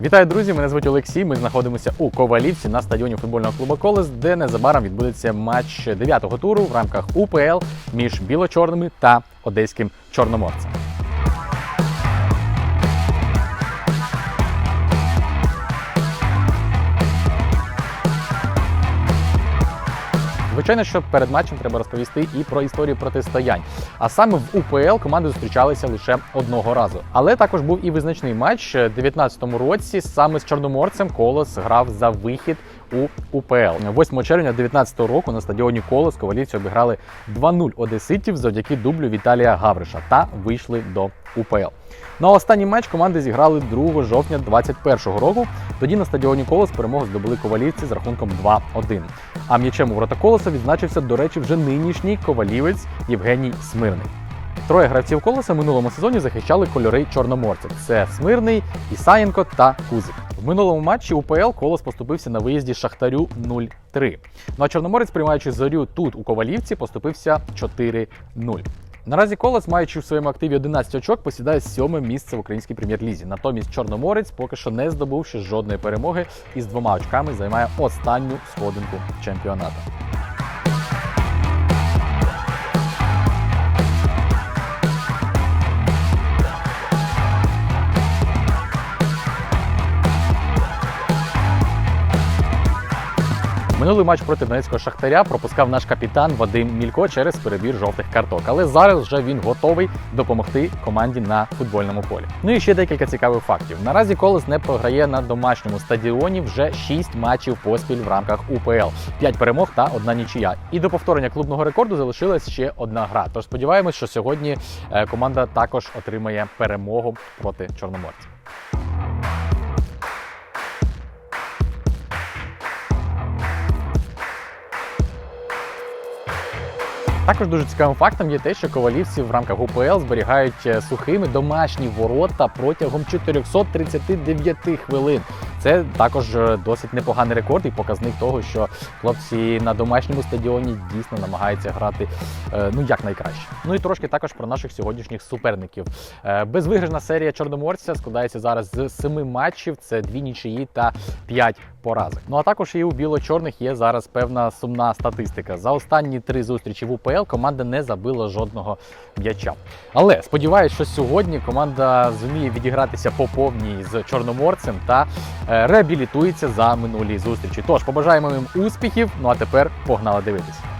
Вітаю, друзі! Мене звуть Олексій. Ми знаходимося у Ковалівці на стадіоні футбольного клубу Колес, де незабаром відбудеться матч 9-го туру в рамках УПЛ між біло-чорними та одеським чорноморцем. Звичайно, що перед матчем треба розповісти і про історію протистоянь. А саме в УПЛ команди зустрічалися лише одного разу. Але також був і визначний матч У 19-му році. Саме з Чорноморцем Колос грав за вихід у УПЛ. 8 червня 19-го року на стадіоні Колос ковалівці обіграли 2-0 одеситів завдяки дублю Віталія Гавриша та вийшли до УПЛ. На останній матч команди зіграли 2 жовтня 2021 року. Тоді на стадіоні Колос перемогу здобули ковалівці з рахунком 2-1. А м'ячем у ворота колоса відзначився, до речі, вже нинішній ковалівець Євгеній Смирний. Троє гравців колоса минулому сезоні захищали кольори чорноморців. Це Смирний, Ісаєнко та Кузик. В минулому матчі УПЛ колос поступився на виїзді Шахтарю 0-3. Ну а Чорноморець, приймаючи зорю тут у Ковалівці, поступився 4-0. Наразі Колос, маючи в своєму активі 11 очок, посідає сьоме місце в українській прем'єр-лізі. Натомість Чорноморець поки що не здобувши жодної перемоги і з двома очками займає останню сходинку чемпіонату. Минулий матч проти Донецького Шахтаря пропускав наш капітан Вадим Мілько через перебір жовтих карток. Але зараз вже він готовий допомогти команді на футбольному полі. Ну і ще декілька цікавих фактів. Наразі Колес не програє на домашньому стадіоні вже 6 матчів поспіль в рамках УПЛ, 5 перемог та одна нічия. І до повторення клубного рекорду залишилась ще одна гра. Тож сподіваємось, що сьогодні е, команда також отримає перемогу проти чорноморців. Також дуже цікавим фактом є те, що ковалівці в рамках УПЛ зберігають е, сухими домашні ворота протягом 439 хвилин. Це також е, досить непоганий рекорд і показник того, що хлопці на домашньому стадіоні дійсно намагаються грати е, ну як найкраще. Ну і трошки також про наших сьогоднішніх суперників. Безвиграшна серія чорноморця складається зараз з семи матчів. Це дві нічиї та п'ять поразок. Ну а також і у біло-чорних є зараз певна сумна статистика. За останні три зустрічі в УПЛ команда не забила жодного м'яча. Але сподіваюся, що сьогодні команда зуміє відігратися по повній з чорноморцем та е, реабілітується за минулі зустрічі. Тож побажаємо їм успіхів. Ну а тепер погнали дивитися.